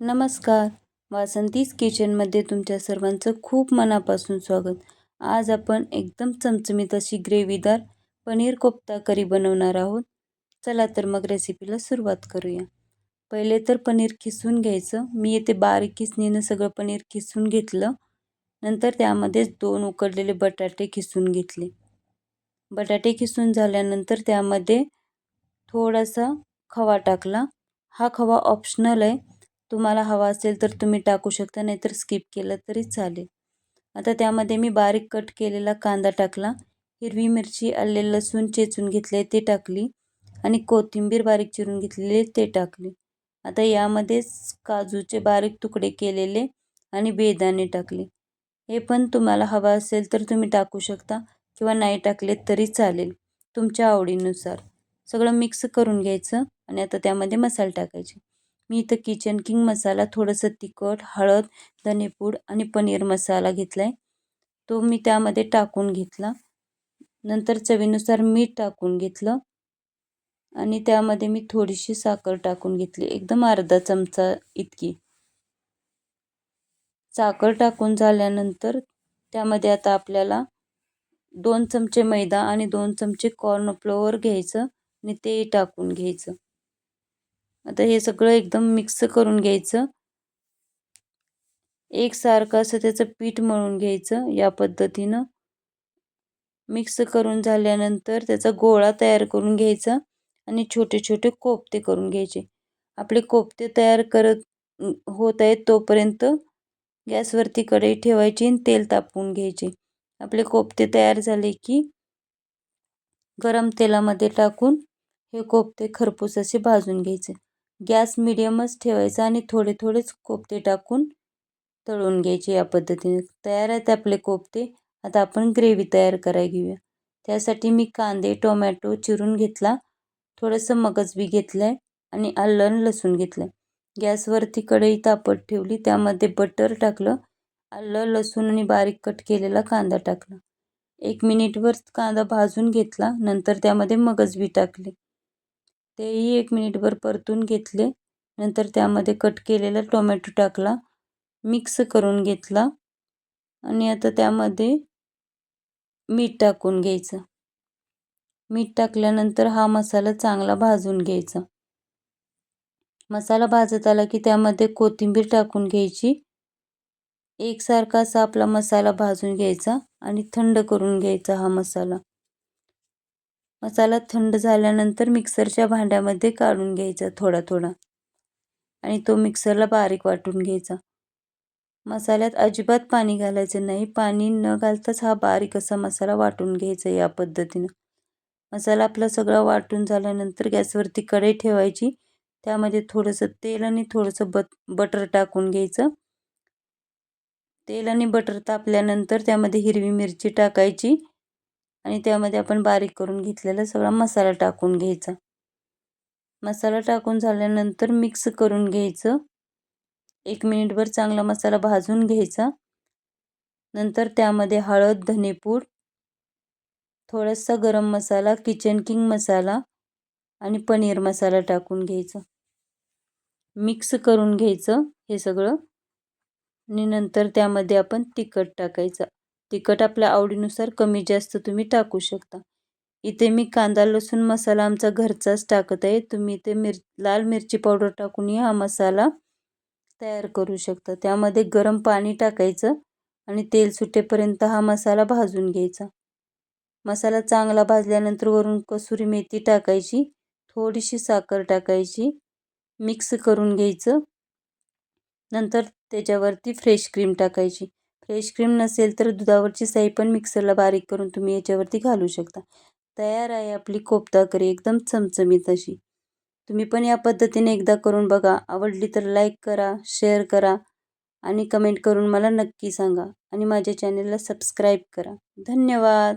नमस्कार. वासंतीज किचनमध्ये तुमच्या सर्वांचं खूप मनापासून स्वागत. आज आपण एकदम चमचमीत अशी ग्रेव्हीदार पनीर कोफ्ता करी बनवणार आहोत. चला तर मग रेसिपीला सुरुवात करूया. पहिले तर पनीर खिसून घ्यायचं. मी येथे बारीक किसणीनं सगळं पनीर खिसून घेतलं. नंतर त्यामध्येच दोन उकडलेले बटाटे खिसून घेतले. बटाटे खिसून झाल्यानंतर त्यामध्ये थोडासा खवा टाकला. हा खवा ऑप्शनल आहे. तुम्हाला हवा असेल तर तुम्ही टाकू शकता नाहीतर स्किप केलं तरी चालेल. आता त्यामध्ये मी बारीक कट केलेला कांदा टाकला. हिरवी मिरची आले लसूण चेचून घेतले ते टाकली. आणि कोथिंबीर बारीक चिरून घेतलेले ते टाकले. आता यामध्येच काजूचे बारीक तुकडे केलेले आणि बेदाणे टाकले. हे पण तुम्हाला हवा असेल तर तुम्ही टाकू शकता किंवा नाही टाकले तरी चालेल तुमच्या आवडीनुसार. सगळं मिक्स करून घ्यायचं आणि आता त्यामध्ये मसाले टाकायचे. मी इथं किचन किंग मसाला थोडंसं तिखट हळद धनेपूड आणि पनीर मसाला घेतला आहे तो मी त्यामध्ये टाकून घेतला. नंतर चवीनुसार मीठ टाकून घेतलं. आणि त्यामध्ये मी थोडीशी साखर टाकून घेतली. एकदम अर्धा चमचा इतकी. साखर टाकून झाल्यानंतर त्यामध्ये आता आपल्याला दोन चमचे मैदा आणि दोन चमचे कॉर्नफ्लोअर घ्यायचं आणि ते टाकून घ्यायचं. आता हे सगळं एकदम मिक्स करून घ्यायचं. एकसारखं असं त्याचं पीठ मळून घ्यायचं या पद्धतीनं. मिक्स करून झाल्यानंतर त्याचा गोळा तयार करून घ्यायचा आणि छोटे छोटे कोफते करून घ्यायचे. आपले कोफते तयार करत होत आहेत तोपर्यंत गॅसवरती कढई ठेवायची आणि तेल तापवून घ्यायचे. आपले कोफते तयार झाले की गरम तेलामध्ये टाकून हे कोफते खरपूस असे भाजून घ्यायचे. गॅस मिडियमच ठेवायचा आणि थोडे थोडेच कोफ्ते टाकून तळून घ्यायचे या पद्धतीने. तयार आहेत आपले कोफ्ते आता आपण ग्रेव्ही तयार करायला घेऊया. त्यासाठी मी कांदे टोमॅटो चिरून घेतला. थोडंसं मगज बी घेतलं आहे आणि आलं लसूण घेतलं आहे गॅसवरती कढई तापत ठेवली. त्यामध्ये बटर टाकलं. आलं लसूण आणि बारीक कट केलेला कांदा टाकला. एक मिनिटवर कांदा भाजून घेतला. नंतर त्यामध्ये मगज बी टाकले. तेही एक मिनिटभर परतून घेतले. नंतर त्यामध्ये कट केलेला टोमॅटो टाकला मिक्स करून घेतला आणि आता त्यामध्ये मीठ टाकून घ्यायचं. मीठ टाकल्यानंतर हा मसाला चांगला भाजून घ्यायचा. मसाला भाजत आला की त्यामध्ये कोथिंबीर टाकून घ्यायची. एकसारखा असा आपला मसाला भाजून घ्यायचा आणि थंड करून घ्यायचा हा मसाला. मसाला थंड झाल्यानंतर मिक्सरच्या भांड्यामध्ये काढून घ्यायचा थोडा थोडा. आणि तो मिक्सरला बारीक वाटून घ्यायचा. मसाल्यात अजिबात पाणी घालायचं नाही. पाणी न घालताच हा बारीक असा मसाला वाटून घ्यायचा या पद्धतीनं. मसाला आपला सगळा वाटून झाल्यानंतर गॅसवरती कढई ठेवायची. त्यामध्ये थोडंसं तेल आणि थोडंसं बट बटर टाकून घ्यायचं. तेल आणि बटर तापल्यानंतर त्यामध्ये हिरवी मिरची टाकायची. आणि त्यामध्ये आपण बारीक करून घेतलेला सगळा मसाला टाकून घ्यायचा. मसाला टाकून झाल्यानंतर मिक्स करून घ्यायचं. एक मिनिटभर चांगला मसाला भाजून घ्यायचा. नंतर त्यामध्ये हळद धनेपूड थोडासा गरम मसाला किचन किंग मसाला आणि पनीर मसाला टाकून घ्यायचा. मिक्स करून घ्यायचं हे सगळं. आणि नंतर त्यामध्ये आपण तिखट टाकायचं. तिखट आपल्या आवडीनुसार कमी जास्त तुम्ही टाकू शकता. इथे मी कांदा लसूण मसाला आमचा घरचाच टाकत आहे. तुम्ही इथे मिर लाल मिरची पावडर टाकूनही हा मसाला तयार करू शकता. त्यामध्ये गरम पाणी टाकायचं आणि तेल सुटेपर्यंत हा मसाला भाजून घ्यायचा. मसाला चांगला भाजल्यानंतर वरून कसुरी मेथी टाकायची थोडीशी साखर टाकायची मिक्स करून घ्यायचं. नंतर त्याच्यावरती फ्रेश क्रीम टाकायची. फ्रेश क्रीम नसेल तर दुधावरची साई पण मिक्सरला बारीक करून तुम्ही याच्यावरती घालू शकता. तयार आहे आपली कोफ्ता करी एकदम चमचमीत अशी. तुम्ही पण या पद्धतीने एकदा करून बघा. आवडली तर लाईक करा शेअर करा आणि कमेंट करून मला नक्की सांगा. आणि माझ्या चॅनलला सबस्क्राईब करा. धन्यवाद!